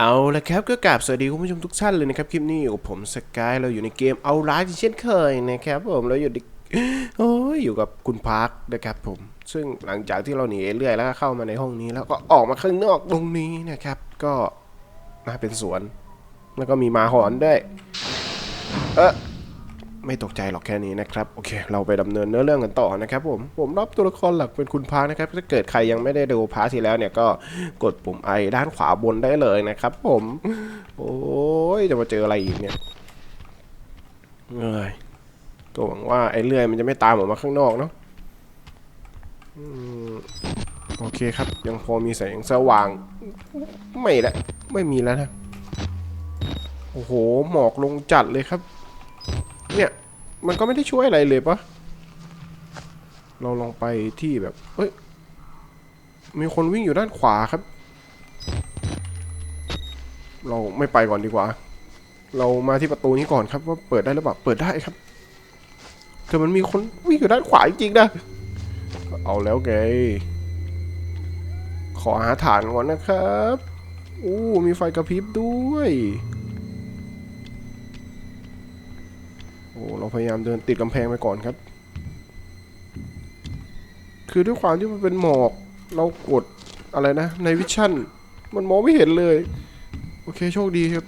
เอาละครับก็กราบสวัสดีคุณผู้ชมทุกท่านเลยนะครับ คลิปนี้อยู่กับผมสกายเราอยู่ในเกมเอาร้ายเช่นเคยนะครับผมเราอยู่ดโอ้ยอยู่กับคุณพาร์คนะครับผม ซึ่งหลังจากที่เราหนีเรื่อยแล้วก็เข้ามาในห้องนี้ แล้วก็ออกมาข้างนอกตรงนี้นะครับ ก็น่าเป็นสวน แล้วก็มีมาหอนด้วยเออ ไม่ตกใจหรอกแค่นี้นะครับโอเค เราไปดำเนินเนื้อเรื่องกันต่อนะครับผมผมรับตัวละครหลักเป็นคุณพาร์คนะครับถ้าเกิดใครยังไม่ได้ดูพาร์ทที่แล้วเนี่ยก็กดปุ่มไอด้านขวาบนได้เลยนะครับ ผม โอ้ยจะมาเจออะไรอีกเนี่ยเอ้ยก็หวังว่าไอ้เลื่อยมันจะไม่ตามออกมาข้างนอกเนาะโอเคครับ ยังพอมีแสงสว่าง ไม่ละไม่มีแล้วนะ โอ้โห หมอกลงจัดเลยครับ เนี่ย มันก็ไม่ได้ช่วยอะไรเลยปะเราลองไปที่แบบ เอ้ย มีคนวิ่งอยู่ด้านขวาครับ เราไม่ไปก่อนดีกว่า เรามาที่ประตูนี้ก่อนครับ ว่าเปิดได้หรือเปล่า เปิดได้ครับแต่มันมีคนวิ่งอยู่ด้านขวาจริงๆนะ เอาแล้วไง ขอหาฐานก่อนนะครับอู้มีไฟกระพริบด้วย อ้เราพยายามเดินติดกำแพงไปก่อนครับ คือด้วยความที่มันเป็นหมอกเรากดอะไรนะ ในวิชั่น มันมองไม่เห็นเลย โอเคโชคดีครับ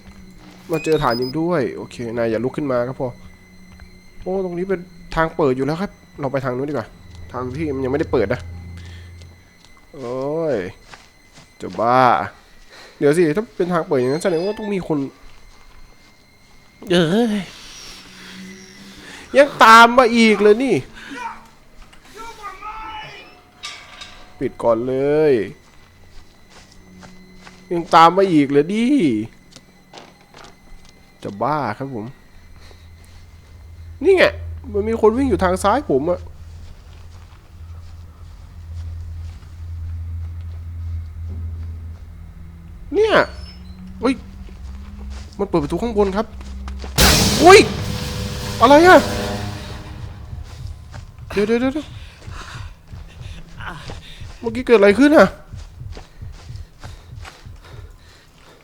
มาเจอฐานยิงด้วย โอเคนายอย่าลุกขึ้นมาครับพอโอ้ตรงนี้เป็นทางเปิดอยู่แล้วครับ เราไปทางนู้นดีกว่า ทางที่มันยังไม่ได้เปิดนะโอ้ยจะบ้า เดี๋ยวสิ ถ้าเป็นทางเปิดอย่างนั้นแสดงว่าต้องมีคน เอ้ย ยังตามมาอีกเลยนี่ ปิดก่อนเลย ยังตามมาอีกเลยดิ จะบ้าครับผม นี่ไง มันมีคนวิ่งอยู่ทางซ้ายผมอะเนี่ยเฮ้ย มันเปิดประตูข้างบนครับ อุ้ย อะไรอะ เดี๋ยวเดี๋ยวเดี๋ยวเมื่อกี้เกิดอะไรขึ้นอะ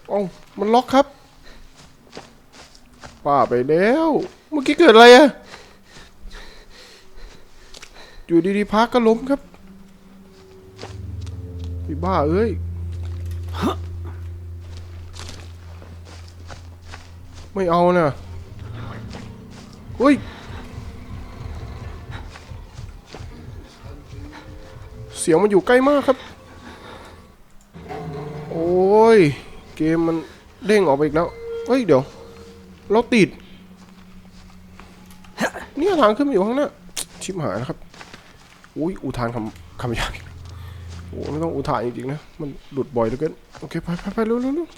เอ้ามันล็อกครับป้าไปแล้ว เมื่อกี้เกิดอะไรอะอยู่ดีๆพักก็ล้มครับพี่บ้าเอ้ย ไม่เอานะเฮ้ย สียงมันอยู่ใกล้มากครับ โอ้ย เกมมันเด้งออกไปอีกแล้ว เฮ้ย เดี๋ยว เราติด เนี่ยทางขึ้นมาอยู่ข้างหน้า ชิบหายนะครับ อุ้ย อุทานคำคำยากโอ้ไม่ต้องอุทานจริงๆนะ มันหลุดบ่อยเหลือเกิน โอเค ไปไปไปเร็วเร็ว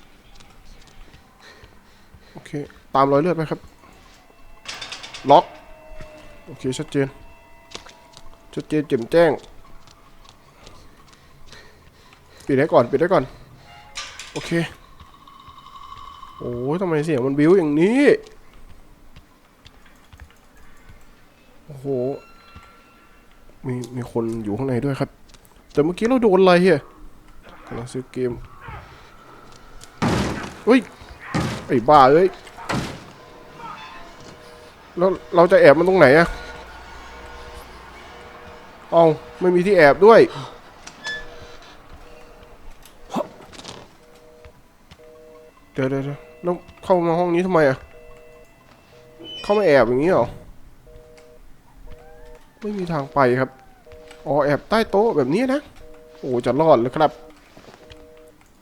โอเค ตามรอยเลือดไปครับ ล็อก โอเค ชัดเจน ชัดเจนแจ่มแจ้ง ปิดได้ก่อน ปิดได้ก่อน โอเค โอ้ยทำไมเสียงมันบิ้วอย่างนี้ โอ้โห มี มีคนอยู่ข้างในด้วยครับ แต่เมื่อกี้เราโดนอะไรอะกำลังซื้อเกมเฮ้ย ไอ้บ้าเอ้ย แล้วเราจะแอบมันตรงไหนอะเอาไม่มีที่แอบด้วย ดี๋ยวเดี๋ยวเดี๋ยวแล้วเข้ามาห้องนี้ทำไมอะเข้ามาแอบอย่างนี้เหรอ ไม่มีทางไปครับ อ๋อแอบใต้โต๊ะแบบนี้นะ โอ้จะรอดเลยครับ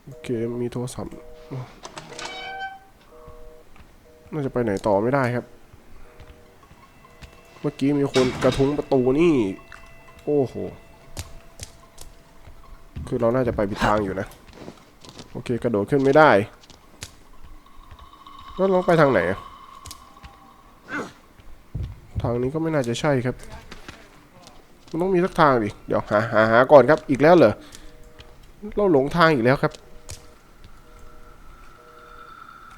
โอเคมีโทรศัพท์ น่าจะไปไหนต่อไม่ได้ครับ เมื่อกี้มีคนกระทุ้งประตูนี่ โอ้โห คือเราน่าจะไปผิดทางอยู่นะ โอเคกระโดดขึ้นไม่ได้ แล้วเราไปทางไหนอะทางนี้ก็ไม่น่าจะใช่ครับ มันต้องมีสักทางดิ เดี๋ยวหาหาหาก่อนครับ อีกแล้วเหรอ เราหลงทางอีกแล้วครับ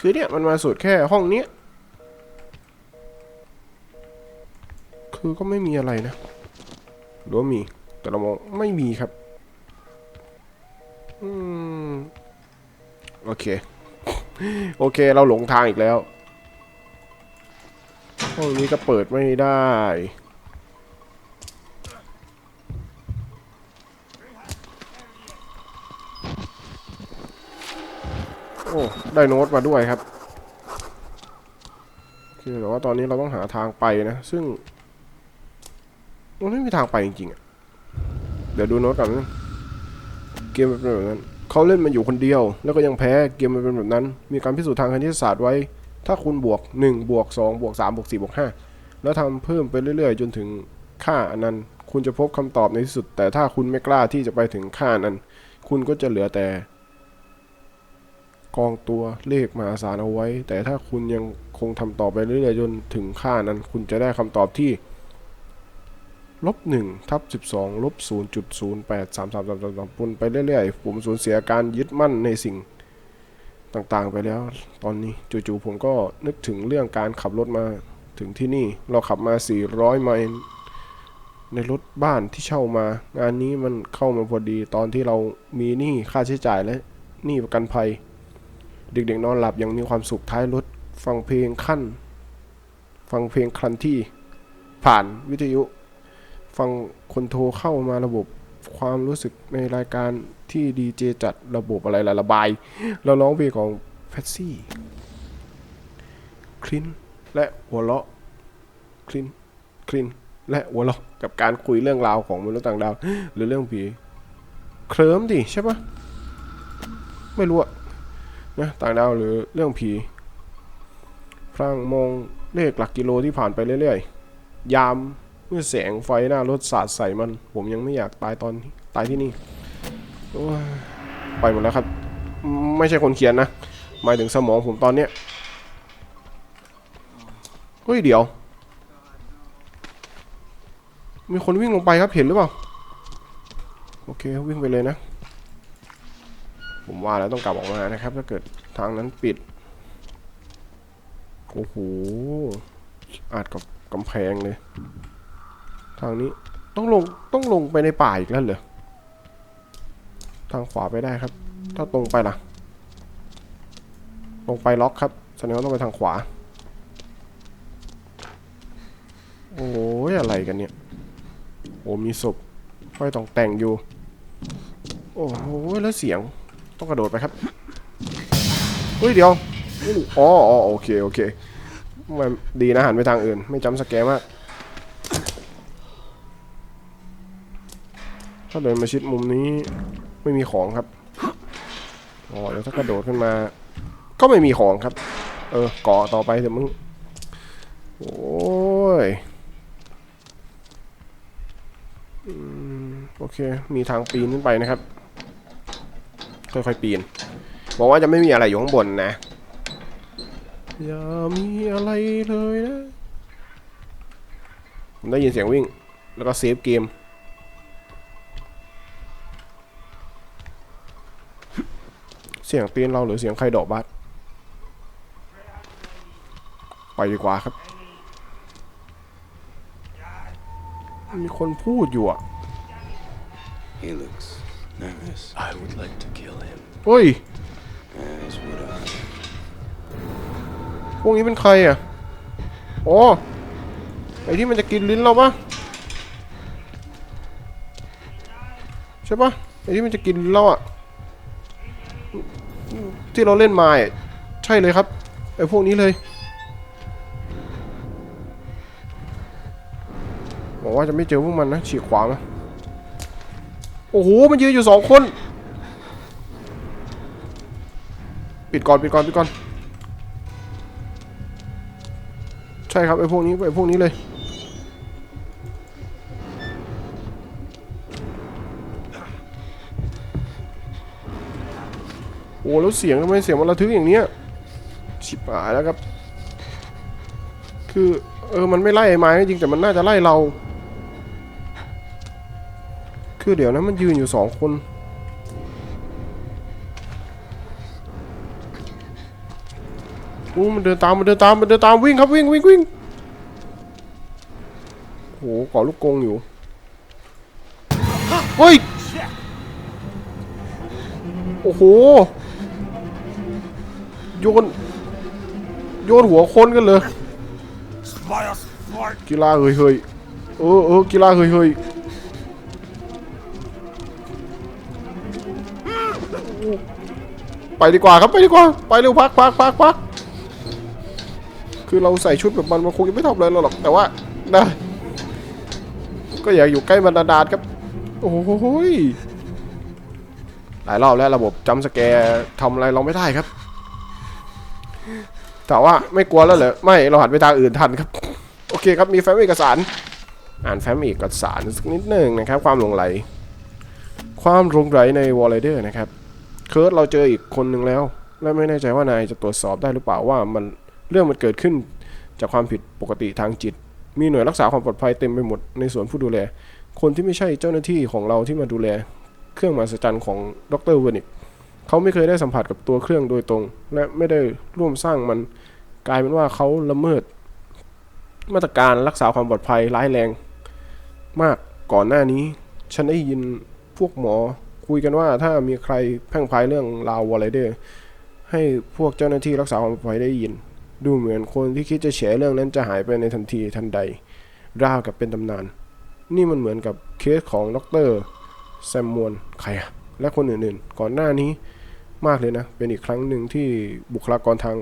คือเนี่ยมันมาสุดแค่ห้องนี้ คือก็ไม่มีอะไรนะ หรือว่ามี แต่เรามองไม่มีครับ อืม โอเค โอเคเราหลงทางอีกแล้ว ห้องนี้ก็เปิดไม่ได้ โอ้ ได้โน้ตมาด้วยครับคือแต่ว่าตอนนี้เราต้องหาทางไปนะ ซึ่งมันไม่มีทางไปจริงๆอะเดี๋ยวดูโน้ตก่อนนะ เกมเป็นแบบนั้น เขาเล่นมันอยู่คนเดียว แล้วก็ยังแพ้เกมมันเป็นแบบนั้น มีการพิสูจน์ทางคณิตศาสตร์ไว้ ถ้าคุณบวก1บวก2บวก3บวก4บวก5แล้วทำเพิ่มไปเรื่อยๆ จนถึงค่าอันนั้น คุณจะพบคำตอบในที่สุด แต่ถ้าคุณไม่กล้าที่จะไปถึงค่านั้น คุณก็จะเหลือแต่ กองตัวเลขมหาศาลเอาไว้ แต่ถ้าคุณยังคงทำต่อไปเรื่อยๆ จนถึงค่านั้น คุณจะได้คำตอบที่ ลบหนึ่งทับสิบสองลบศูนย์จุดศูนย์แปดสามสามสามสามสามปุนไปเรื่อยๆ ผมสูญเสียการยึดมั่นในสิ่งต่างๆไปแล้ว ตอนนี้จู่ๆผมก็นึกถึงเรื่องการขับรถมาถึงที่นี่เราขับมา 400 ไมล์ในรถบ้านที่เช่ามา งานนี้มันเข้ามาพอดีตอนที่เรามีหนี้ค่าใช้จ่ายและหนี้ประกันภัย เด็กๆนอนหลับยังมีความสุขท้ายรถฟังเพลงขั้น ฟังเพลงคลันที่ผ่านวิทยุ ฟังคนโทรเข้ามาระบบความรู้สึกในรายการที่ดีเจจัดระบบอะไรละระบาย เราร้องเพลงของแพทซี่คลินและหัวเราะคลินคลินและหัวเราะกับการคุยเรื่องราวของมนุษย์ต่างดาว หรือเรื่องผีเคลิ้มดิใช่ปะไม่รู้อะนะต่างดาวหรือเรื่องผีพลางมองเลขหลักกิโลที่ผ่านไปเรื่อยๆ ยาม เมื่อแสงไฟหน้ารถสาดใส่มัน ผมยังไม่อยากตายตอนตายที่นี่ไปหมดแล้วครับ ไม่ใช่คนเขียนนะหมายถึงสมองผมตอนเนี้ยเฮ้ยเดี๋ยว มีคนวิ่งลงไปครับเห็นหรือเปล่าโอเควิ่งไปเลยนะ ผมว่าแล้วต้องกลับออกมานะครับ ถ้าเกิดทางนั้นปิดโอ้โหอาจกับกำแพงเลย ทางนี้ต้องลงต้องลงไปในป่าอีกแล้วเหรอทางขวาไปได้ครับ ถ้าตรงไปล่ะ ตรงไปล็อกครับแสดงว่าต้องไปทางขวา โอ้ยอะไรกันเนี่ยโอ้มีศพห้อยต้องแต่งอยู่ โอ้โหแล้วเสียงต้องกระโดดไปครับเฮ้ยเดี๋ยวอ๋อโอเคโอเคมันดีนะหันไปทางอื่น ไม่จำสแกมาก ถ้าเดินมาชิดมุมนี้ไม่มีของครับอ๋อแล้วถ้ากระโดดขึ้นมา ก็ไม่มีของครับ เออเกาะต่อไปเถอะมึงโอ้ยอืมโอเค มีทางปีนขึ้นไปนะครับ ค่อยๆปีน บอกว่าจะไม่มีอะไรอยู่ข้างบนนะ อย่ามีอะไรเลยนะ ผมได้ยินเสียงวิ่ง แล้วก็เซฟเกม เสียงตีนเราหรือเสียงใครดอกบัสไปดีกว่าครับ มีคนพูดอยู่อะ He looks nervous, I would like to kill him. เฮ้ย as would I. พวกนี้เป็นใครอะอ๋อไอที่มันจะกินลิ้นเราปะใช่ปะไอที่มันจะกินลิ้นเราอะ ที่เราเล่นมาใช่เลยครับไอ้พวกนี้เลยบอกว่าจะไม่เจอพวกมันนะฉีกขวามาโอ้โหมันยืนอยู่สองคน ปิดก่อนปิดก่อนปิดก่อน ใช่ครับไอ้พวกนี้ไอ้พวกนี้เลย อ้แล้วเสียงทำไมเสียงมันระทึกอย่างเนี้ยชิบหายแล้วครับ คือเออมันไม่ไล่ไอ้ไม้จริงแต่มันน่าจะไล่เรา คือเดี๋ยวนะมันยืนอยู่สองคนโอ้มันเดินตามมันเดินตามมันเดินตามวิ่งครับวิ่งวิ่งวิ่งโหเกาะลูกกงอยู่เฮ้ยโอ้โห โยน โยนหัวคนกันเลยกีฬาเฮ้ยเฮ้ยเออเออกีฬาเฮ้ยเฮ้ยไปดีกว่าครับไปดีกว่า ไปเร็วพักพักพักพักคือเราใส่ชุดแบบมันมันคงจะไม่ทำอะไรเราหรอกแต่ว่าได้ก็อยากอยู่ใกล้มันนานๆครับ โอ้โหยหลายรอบแล้วระบบจำสแกร์ทำอะไรเราไม่ได้ครับ แต่ว่าไม่กลัวแล้วเหรอไม่เราหันไปทางอื่นทันครับ โอเคครับมีแฟ้มเอกสาร อ่านแฟ้มเอกสารสักนิดหนึ่งนะครับ ความหลงไหล ความหลงไหลในวอลเลเดอร์นะครับเคิร์ดเราเจออีกคนหนึ่งแล้ว และไม่แน่ใจว่านายจะตรวจสอบได้หรือเปล่าว่ามันเรื่องมันเกิดขึ้นจากความผิดปกติทางจิต มีหน่วยรักษาความปลอดภัยเต็มไปหมดในส่วนผู้ดูแล คนที่ไม่ใช่เจ้าหน้าที่ของเราที่มาดูแล เครื่องมหัศจรรย์ของดรเวอร์นิก เขาไม่เคยได้สัมผัสกับตัวเครื่องโดยตรง และไม่ได้ร่วมสร้างมันกลายเป็นว่าเขาละเมิด มาตรการรักษาความปลอดภัยร้ายแรง มากก่อนหน้านี้ ฉันได้ยินพวกหมอคุยกันว่าถ้ามีใครแพ่งพายเรื่องราววอลเลเดอร์ให้พวกเจ้าหน้าที่รักษาความปลอดภัยได้ยิน ดูเหมือนคนที่คิดจะแฉเรื่องนั้นจะหายไปในทันทีทันใดราวกับเป็นตำนาน นี่มันเหมือนกับเคสของดรแซมมวนใครอะและคนอื่นๆ ก่อนหน้านี้ มากเลยนะ เป็นอีกครั้งหนึ่งที่บุคลากรทาง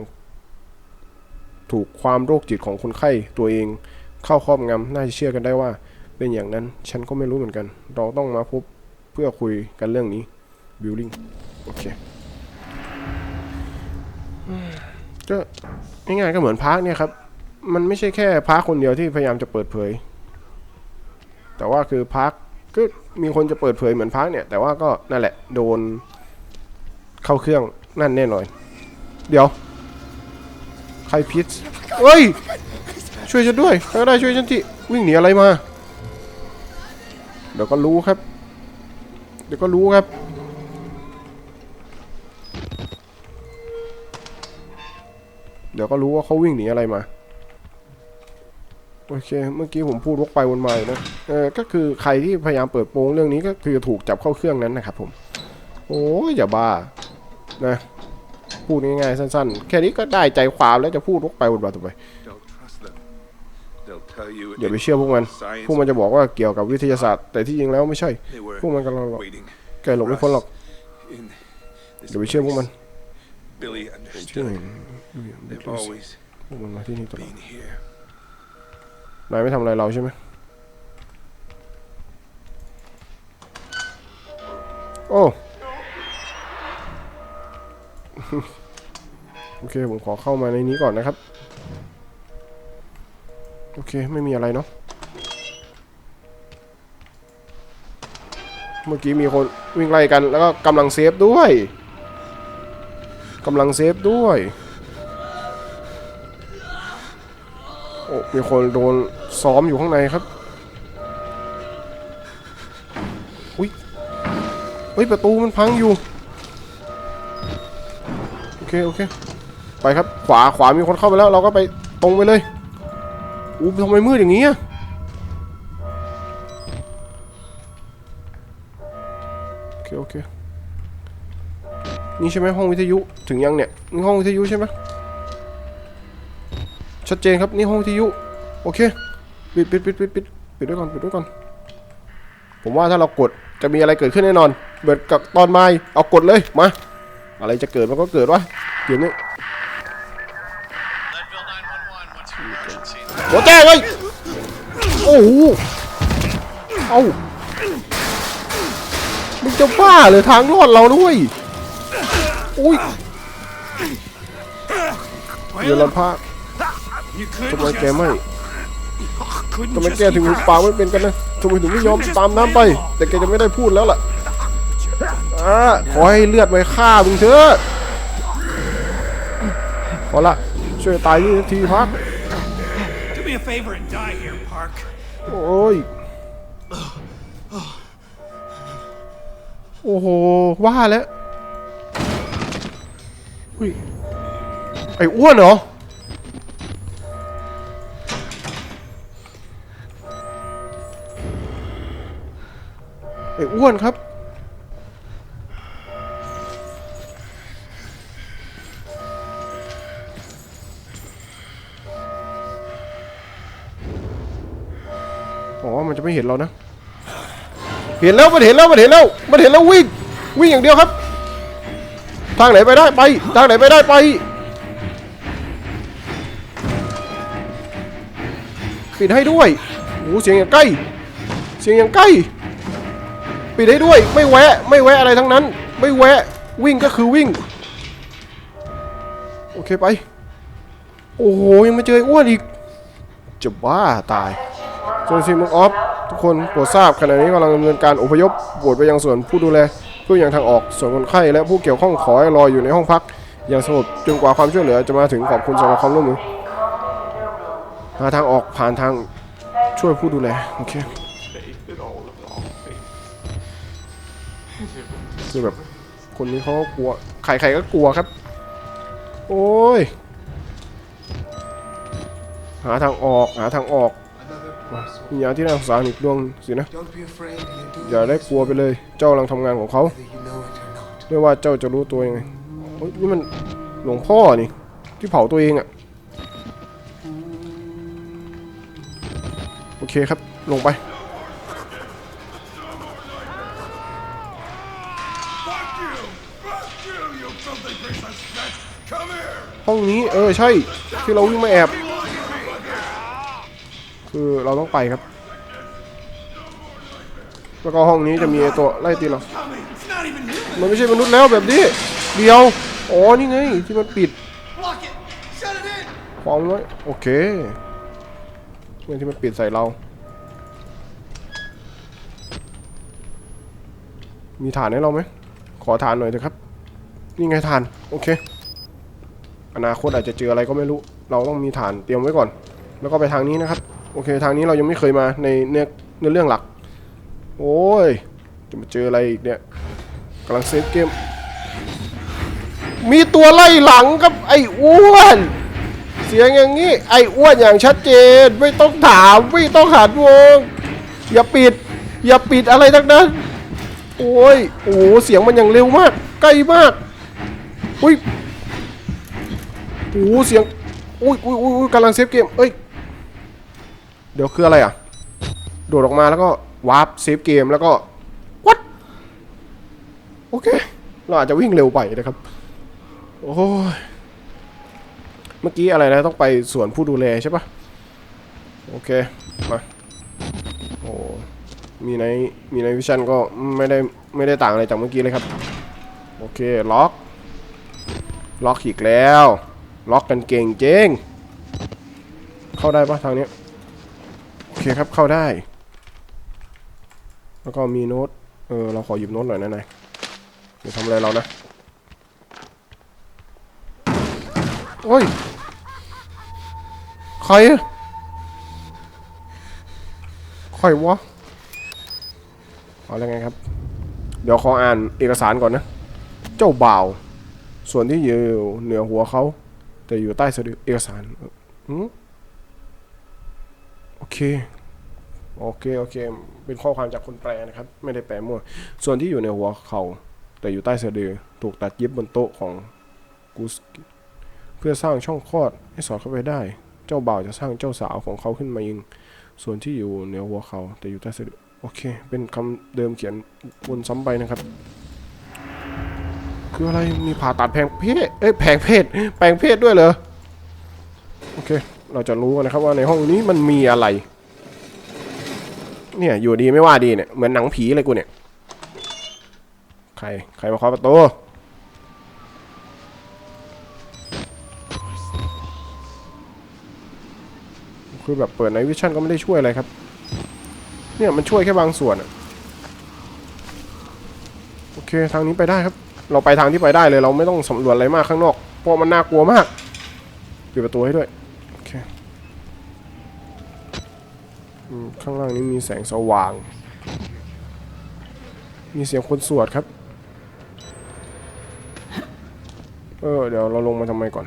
ถูกความโรคจิตของคนไข้ตัวเอง เข้าครอบงำน่าจะเชื่อกันได้ว่า เป็นอย่างนั้นฉันก็ไม่รู้เหมือนกัน เราต้องมาพบเพื่อคุยกันเรื่องนี้บิลลิงโอเคก็ง่ายๆก็เหมือนพาร์คเนี่ยครับ มันไม่ใช่แค่พาร์คคนเดียวที่พยายามจะเปิดเผย แต่ว่าคือพาร์คก็มีคนจะเปิดเผยเหมือนพาร์คเนี่ย แต่ว่าก็นั่นแหละโดน เข้าเครื่องนั่นแน่นอน เดี๋ยว ใครพิษเฮ้ย ช่วยฉันด้วยใครก็ได้ช่วยฉันทีวิ่งหนีอะไรมา เดี๋ยวก็รู้ครับ เดี๋ยวก็รู้ครับ เดี๋ยวก็รู้ว่าเขาวิ่งหนีอะไรมาโอเค เมื่อกี้ผมพูดวกไปวนมาอยู่นะ เออ ก็คือใครที่พยายามเปิดโปงเรื่องนี้ก็คือถูกจับเข้าเครื่องนั้นนะครับผม โอ้ยอย่าบ้า นะ พูดง่ายๆสั้นๆ แค่นี้ก็ได้ใจความแล้วจะพูดวกไปวนมาทำไม Don't trust them. They'll tell you อย่าไปเชื่อพวกมัน พวกมันจะบอกว่าเกี่ยวกับวิทยาศาสตร์ แต่ที่จริงแล้วไม่ใช่ they were พวกมันกำลังหลอก waiting แกหลบไม่พ้นหรอก in this อย่าไปเชื่อพวกมัน place. Billy เชื่อ understood. They've always พวกมันมาที่นี่ตลอด been here. นายไม่ทำอะไรเราใช่ไหมโอ้ โอเคผมขอเข้ามาในนี้ก่อนนะครับ โอเคไม่มีอะไรเนาะเมื่อกี้มีคนวิ่งไล่กันแล้วก็กำลังเซฟด้วยกำลังเซฟด้วยโอ้มีคนโดนซ้อมอยู่ข้างในครับอุ้ยเฮ้ยประตูมันพังอยู่ เคโอเค ไปครับ ขวาขวามีคนเข้าไปแล้ว เราก็ไปตรงไปเลยอู้ทำไมมืดอย่างนี้อะโอเคโอเค นี่ใช่ไหมห้องวิทยุถึงยังเนี่ยนี่ห้องวิทยุใช่ไหมชัดเจนครับนี่ห้องวิทยุ โอเคปิดปิดปิดปิดปิดปิดด้วยก่อนปิดด้วยก่อน ผมว่าถ้าเรากดจะมีอะไรเกิดขึ้นแน่นอนเหมือนกับตอนไม้เอากดเลยมา อะไรจะเกิดมันก็เกิดวะเดี๋ยวนี้โหัวแจ้งเลยโอ้โหเอามึงจะบ้าเลยทางรอดเราด้วยอุ้ยเดี๋ยวเราพา You ทำไมแกไม่ทำไมแกถึงปากไม่เป็นกันนะทำไมถึงไม่ยอมตามน้ำไป แต่แกจะไม่ได้พูดแล้วล่ะ อ่าขอให้เลือดไว้ฆ่ามึงเถอะพอละช่วยตายนี่นาทีพัก Do me a favor and die here, Park. โอ้ย โอ้โห ว่าแล้วอุ้ย ไอ้อ้วนเหรอ ไอ้อ้วนครับ ไม่เห็นเรานะ เห็นแล้วมันเห็นแล้วมันเห็นแล้วมันเห็นแล้ววิ่งวิ่งอย่างเดียวครับ ทางไหนไปได้ไป ทางไหนไปได้ไปปิดให้ด้วยโอ้เสียงอย่างใกล้ เสียงอย่างใกล้ปิดให้ด้วย ไม่แวะ ไม่แวะอะไรทั้งนั้น ไม่แวะ วิ่งก็คือวิ่ง โอเคไป โอ้โห ยังไม่เจออ้วนอีก จะบ้าตายเจ้าหน้าที่มุกออฟ ทุกคนโปรดทราบขณะนี้กำลังดำเนินการอพยพโบสถ์ไปยังส่วนผู้ดูแลเพื่อยังทางออกส่วนคนไข้และผู้เกี่ยวข้องขอให้รออยู่ในห้องพัก อย่างสงบจนกว่าความช่วยเหลือจะมาถึงขอบคุณสำหรับความร่วมมือหาทางออกผ่านทางช่วยผู้ดูแลโอเคคือแบบคนนี้เขาก็กลัวใครๆก็กลัวครับ โอ้ยหาทางออกหาทางออก วิญญาณที่น่าสงสารอีกดวงสินะ Don't be afraid. You're doing อย่าได้กลัวไปเลย เจ้ากำลังทำงานของเขา whether you know it or not. ไม่ว่าเจ้าจะรู้ตัวยังไงเฮ้ยนี่มันหลวงพ่อนี่ ที่เผาตัวเองอะโอเคครับ ลงไป Fuck you! Fuck you, you filthy piece of shit! Come here! ห้องนี้ เออ ใช่ ที่เราวิ่งมาแอบ คือเราต้องไปครับ แล้วก็ห้องนี้จะมีตัวไล่ตีเรา มันไม่ใช่มนุษย์แล้วแบบนี้ เดียว อ๋อ นี่ไง ที่มันปิดฟองไว้โอเคเรื่อที่มันปิดใส่เรา มีฐานให้เราไหม ขอฐานหน่อยเถอะครับ นี่ไงฐาน โอเค อนาคตอาจจะเจออะไรก็ไม่รู้ เราต้องมีฐานเตรียมไว้ก่อน แล้วก็ไปทางนี้นะครับ โอเค ทางนี้เรายังไม่เคยมาในเนื้อเนื้อเรื่องหลัก โอ้ย จะมาเจออะไรอีกเนี่ยกำลังเซฟเกม มีตัวไล่หลังครับไอ้อ้วน เสียงอย่างนี้ ไอ้อ้วนอย่างชัดเจน ไม่ต้องถาม ไม่ต้องหันวง อย่าปิด อย่าปิดอะไรทั้งนั้น โอ้ย โอ้เสียงมันอย่างเร็วมาก ใกล้มากอุ้ยโอ้เสียงอุ้ยอุ้ยอุ้ยอุ้ยกำลังเซฟเกม เอ้ย เดี๋ยวคืออะไรอะ โดดออกมาแล้วก็วาร์ปเซฟเกมแล้วก็วัดโอเค เราอาจจะวิ่งเร็วไปนะครับ โอ้ย เมื่อกี้อะไรนะ ต้องไปสวนผู้ดูแลใช่ปะโอเค มาโอ้มีในมีในวิชั่นก็ไม่ได้ไม่ได้ต่างอะไรจากเมื่อกี้เลยครับ โอเค ล็อก ล็อกอีกแล้ว ล็อกกันเก่งเจ้งเข้าได้ปะทางนี้ โอเคครับเข้าได้ แล้วก็มีโน้ต เออเราขอหยิบโน้ตหน่อยนะนายเดี๋ยวทำอะไรเรานะ โอ้ย ใครใครวะเอาแล้วไงครับ เดี๋ยวขออ่านเอกสารก่อนนะ เจ้าบ่าว ส่วนที่อยู่เหนือหัวเขา แต่อยู่ใต้สะดือเอกสารอืม เค โอเค โอเค เป็นข้อความจากคนแปลนะครับ ไม่ได้แปลมั่ว ส่วนที่อยู่ในหัวเขาแต่อยู่ใต้สะดือถูกตัดเย็บบนโต๊ะของกูสเพื่อสร้างช่องคลอดให้สอดเข้าไปได้ เจ้าบ่าวจะสร้างเจ้าสาวของเขาขึ้นมาเองส่วนที่อยู่เหนือหัวเขาแต่อยู่ใต้สะดือโอเค เป็นคำเดิมเขียนวนซ้ำไปนะครับ คืออะไรมีผ่าตัดแพงเพศเอ้ยแพงเพศแปลงเพศด้วยเหรอ โอเค เราจะรู้นะครับว่าในห้องนี้มันมีอะไร เนี่ยอยู่ดีไม่ว่าดีเนี่ยเหมือนหนังผีเลยกูเนี่ย ใครใครมาเคาะประตูคือแบบเปิดในวิชั่นก็ไม่ได้ช่วยอะไรครับ เนี่ยมันช่วยแค่บางส่วนอะโอเคทางนี้ไปได้ครับ เราไปทางที่ไปได้เลยเราไม่ต้องสำรวจอะไรมากข้างนอก เพราะมันน่ากลัวมาก ปิดประตูให้ด้วย โอเคอืม ข้างล่างนี้มีแสงสว่าง มีเสียงคนสวดครับ เออ เดี๋ยวเราลงมาทำไมก่อน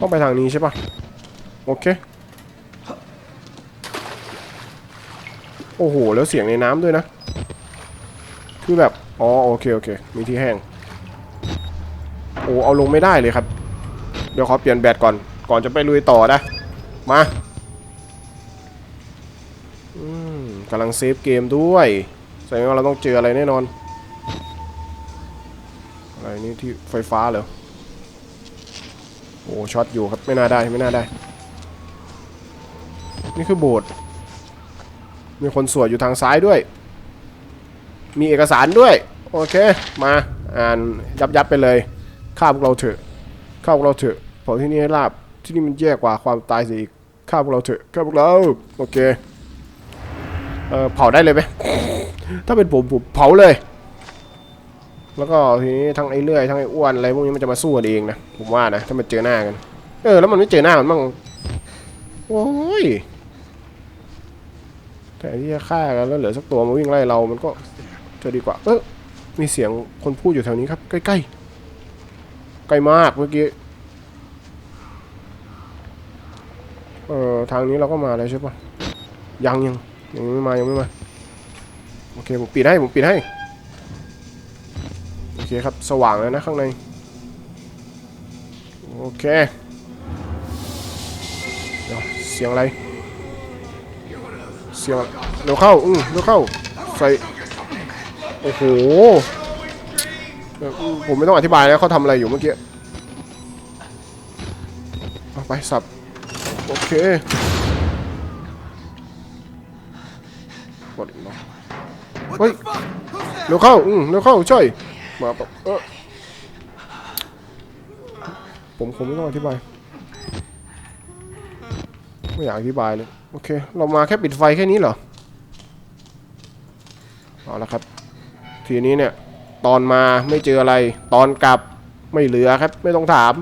ต้องไปทางนี้ใช่ปะโอเค โอ้โห แล้วเสียงในน้ำด้วยนะ คือแบบ อ๋อ โอเค โอเค มีที่แห้ง โอ้ เอาลงไม่ได้เลยครับ เดี๋ยวขอเปลี่ยนแบตก่อน ก่อนจะไปลุยต่อนะ มา อืม กำลังเซฟเกมด้วยแสดงว่าเราต้องเจออะไรแน่นอน อะไรนี่ที่ไฟฟ้าเหรอโอ้ช็อตอยู่ครับไม่น่าได้ไม่น่าได้ นี่คือโบสถ์มีคนสวดอยู่ทางซ้ายด้วย มีเอกสารด้วย โอเค มาอ่านยับยับไปเลยฆ่าพวกเราเถอะฆ่าพวกเราเถอะเผาที่นี่ให้ราบที่นี่มันแย่กว่าความตายสียอีกฆ่าพวกเราเถอะฆ่าพวกเรา โอเค เออเผาได้เลยไหมถ้าเป็นผมผมเผาเลย แล้วก็ทีนี้ทั้งไอ้เลื่อยทั้งไอ้อ้วนอะไรพวกนี้มันจะมาสู้กันเองนะผมว่านะถ้ามันเจอหน้ากัน เออแล้วมันไม่เจอหน้ามันบ้างโอ้ยแต่ที่จะฆ่ากันแล้วเหลือสักตัวมาวิ่งไล่เรามันก็จะดีกว่า เออมีเสียงคนพูดอยู่แถวนี้ครับ ใกล้ๆใกล้มากเมื่อกี้เออทางนี้เราก็มาแล้วใช่ปะยังยัง ยังไม่มายังไม่มาโอเคผมปิดให้ผมปิดให้โอเคครับสว่างแล้วนะข้างในโอเคเดี๋ยวเสียงอะไรเสียงเร็วเข้าอืมเร็วเข้าใส่โอ้โหผมไม่ต้องอธิบายแล้วเขาทำอะไรอยู่เมื่อกี้เอาไปสับโอเค กดอีกเนาะเฮ้ยเร็วเข้าอืมเร็วเข้าช่วยมาแบบเออผมคงไม่ต้องอธิบาย ไม่อยากอธิบายเลยโอเค เรามาแค่ปิดไฟแค่นี้เหรอเอาละครับ ทีนี้เนี่ย ตอนมาไม่เจออะไร ตอนกลับไม่เหลือครับ ไม่ต้องถาม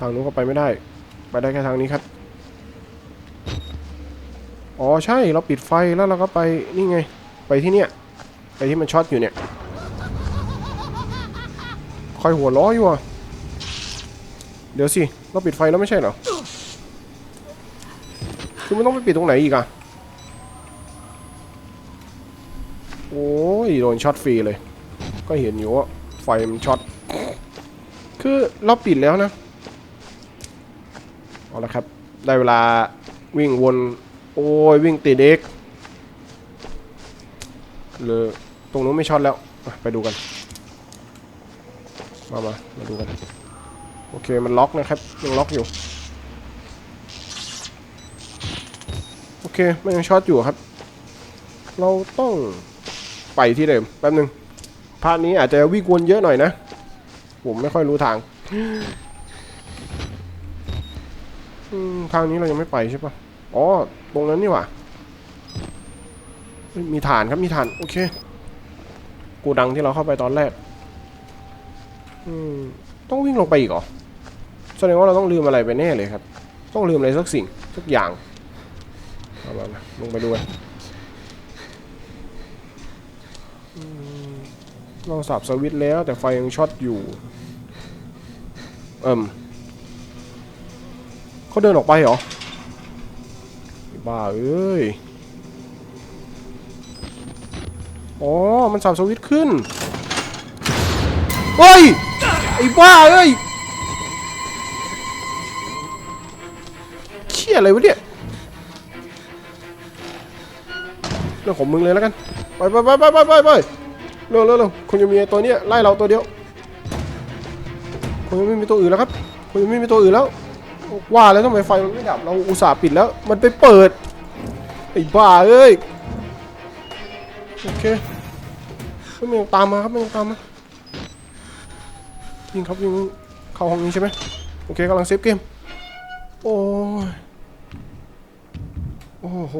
ทางนู้นก็ไปไม่ได้ ไปได้แค่ทางนี้ครับ อ๋อใช่เราปิดไฟแล้วเราก็ไปนี่ไง ไปที่เนี่ย ไปที่มันช็อตอยู่เนี่ยคอยหัวล้ออยู่อะเดี๋ยวสิเราปิดไฟแล้วไม่ใช่เหรอคือมันต้องไปปิดตรงไหนอีกอะโอ้ยโดนช็อตฟรีเลย ก็เห็นอยู่ว่าไฟมันช็อตคือเราปิดแล้วนะเอาละครับ ได้เวลาวิ่งวน โอ้ยวิ่งติดเด็กเลยตรงนู้นไม่ช็อตแล้ว ไปดูกัน มามามาดูกัน โอเคมันล็อกนะครับยังล็อกอยู่ โอเคมันยังช็อตอยู่ครับ เราต้องไปที่เดิมแป๊บนึงพาร์ทนี้อาจจะวิ่งวนเยอะหน่อยนะ ผมไม่ค่อยรู้ทางทางนี้เรายังไม่ไปใช่ปะ อ๋อ ตรงนั้นนี่หว่ามีฐานครับมีฐาน โอเค กูดังที่เราเข้าไปตอนแรกอืมต้องวิ่งลงไปอีกเหรอ แสดงว่าเราต้องลืมอะไรไปแน่เลยครับ ต้องลืมอะไรสักสิ่งสักอย่างเอามาลงไปดูกันอืมเราสับสวิตแล้วแต่ไฟยังช็อตอยู่ เอิ่มเขาเดินออกไปเหรอ บ้าเอ้ยอ๋อ มันสับสวิตขึ้นเฮ้ย ไอ้บ้าเอ้ยเชี่ยอะไรวะเนี่ยเรื่องของมึงเลยแล้วกัน ไปไปไปไปไปไปไปเร็วเร็วเร็วคุณจะมีตัวเนี้ยไล่เราตัวเดียวคุณยังไม่มีตัวอื่นแล้วครับคุณยังไม่มีตัวอื่นแล้ว ว่าแล้วทำไมไฟมันไม่ดับ เราอุตส่าห์ปิดแล้ว มันไปเปิด ไอ้บ้าเอ้ย โอเคไม่มีตามมาครับไม่มีตามมายิงครับยิงเข้าห้องนี้ใช่ไหมโอเคกำลังเซฟเกม โอ้ยโอ้โห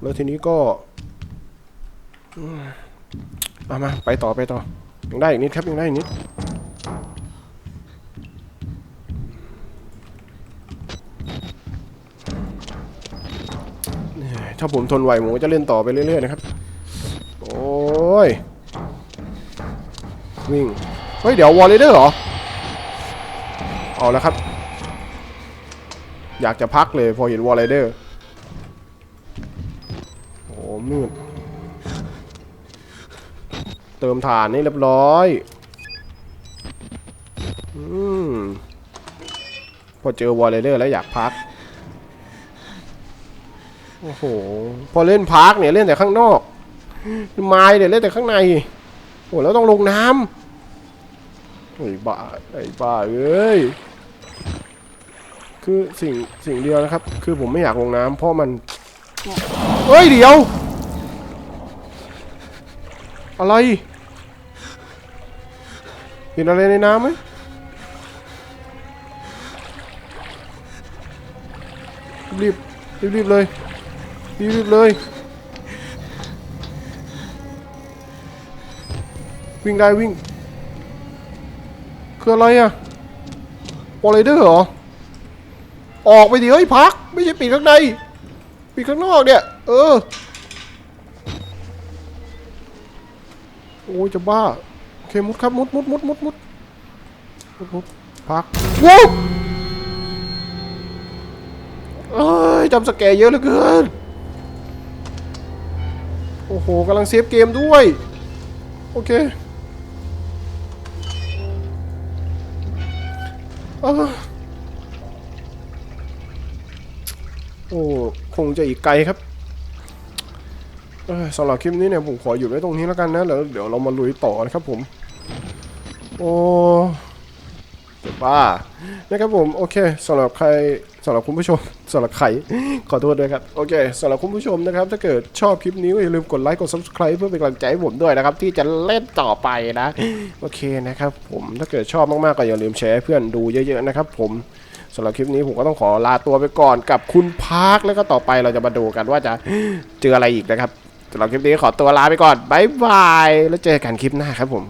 แล้วทีนี้ก็อืมมามา ไปต่อไปต่อ ยังได้อีกนิดครับยังได้อีกนิด ถ้าผมทนไหวผมก็จะเล่นต่อไปเรื่อยๆนะครับ โอ้ย วิ่ง เฮ้ย เดี๋ยววอลเลเดอร์เหรอ เอาแล้วครับ อยากจะพักเลยพอเห็นวอลเลเดอร์ โอ้มืด เติมฐานนี่เรียบร้อย อืมพอเจอวอลเลเดอร์แล้วอยากพัก โอ้โห พอเล่นพักเนี่ยเล่นแต่ข้างนอกไม้เนี่ยเล่นแต่ข้างใน โอ้แล้วต้องลงน้ำไอ้บ้าไอ้บ้าเอ้ย คือสิ่งสิ่งเดียวนะครับ คือผมไม่อยากลงน้ำเพราะมันเฮ้ยเดี๋ยว อะไร เห็นอะไรในน้ำไหมรีบรีบเลย รีบเลย วิ่งได้วิ่ง คืออะไรอะวอลเลเดอร์เหรอ ออกไปดิเฮ้ยพัก ไม่ใช่ปีกข้างในปีกข้างนอกเนี่ย เออ โอ้ยจะบ้า โอเคมุดครับ มุดมุดมุดมุดมุดมุดมุดพักวูบเอ้ยจำสแกเยอะเหลือเกิน โอ้โหกำลังเซฟเกมด้วย โอเคอโอ้คงจะอีกไกลครับสำหรับคลิปนี้เนี่ยผมขอหยุดไว้ตรงนี้แล้วกันนะแล้วเดี๋ยวเรามาลุยต่อนะครับผม โอ้เจ็บบ้านะครับผม โอเคสำหรับใคร สำหรับคุณผู้ชมสำหรับใครขอโทษด้วยครับโอเคสำหรับคุณผู้ชมนะครับ ถ้าเกิดชอบคลิปนี้อย่าลืมกดไลค์กด subscribe เพื่อเป็นกำลังใจให้ผมด้วยนะครับ ที่จะเล่นต่อไปนะ โอเคนะครับ ผมถ้าเกิดชอบมากๆก็อย่าลืมแชร์ให้เพื่อนดูเยอะๆนะครับ ผมสำหรับคลิปนี้ผมก็ต้องขอลาตัวไปก่อนกับคุณพาร์คแล้วก็ต่อไปเราจะมาดูกันว่าจะเจออะไรอีกนะครับสำหรับคลิปนี้ขอตัวลาไปก่อนบายบายแล้วเจอกันคลิปหน้าครับผม